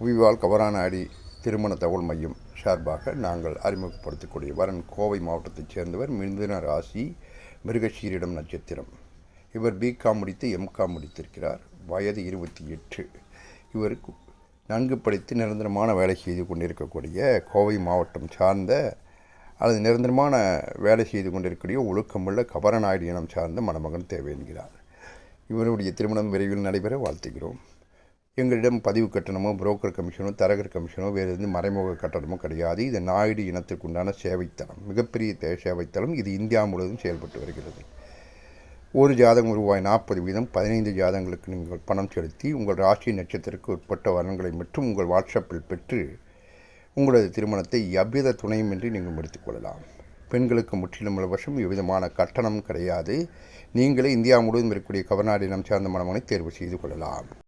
புவிவால் கவரானாடி திருமண தகவல் மையம் சார்பாக நாங்கள் அறிமுகப்படுத்தக்கூடிய வரன் கோவை மாவட்டத்தைச் சேர்ந்தவர் மிதுன ராசி மிருகசீரிடம் நட்சத்திரம். இவர் பிகாம் முடித்து எம்காம் முடித்திருக்கிறார். வயது இருபத்தி எட்டு. இவர் நன்கு படித்து நிரந்தரமான வேலை செய்து கொண்டிருக்கக்கூடிய கோவை மாவட்டம் சார்ந்த அல்லது நிரந்தரமான வேலை செய்து கொண்டிருக்கக்கூடிய ஒழுக்கமுள்ள கபரநாயுடு இனம் சார்ந்த மணமகன் தேவை என்கிறார். இவருடைய திருமணம் விரைவில் நடைபெற வாழ்த்துகிறோம். எங்களிடம் பதிவு கட்டணமோ புரோக்கர் கமிஷனோ தரகர் கமிஷனோ வேறு எந்த மறைமுக கட்டணமோ கிடையாது. இது நாயுடு இனத்திற்குண்டான சேவைத்தளம். மிகப்பெரிய தே- சேவைத்தளம். இது இந்தியா முழுவதும் செயல்பட்டு வருகிறது. ஒரு ஜாதகம் ரூபாய் நாற்பது வீதம். பதினைந்து ஜாதகங்களுக்கு நீங்கள் பணம் செலுத்தி உங்கள் ராசி நட்சத்திரக்கு உட்பட்ட வரன்களை மட்டும் உங்கள் வாட்ஸ்அப்பில் பெற்று உங்களது திருமணத்தை எவ்வித துணையுமின்றி நீங்கள் முடித்துக் கொள்ளலாம். பெண்களுக்கு முற்றிலும் இலவசம். எவ்விதமான கட்டணம் கிடையாது. நீங்களே இந்தியா முழுவதும் இருக்கக்கூடிய கவர்நாடு இனம் சார்ந்த மனமனை தேர்வு செய்து கொள்ளலாம்.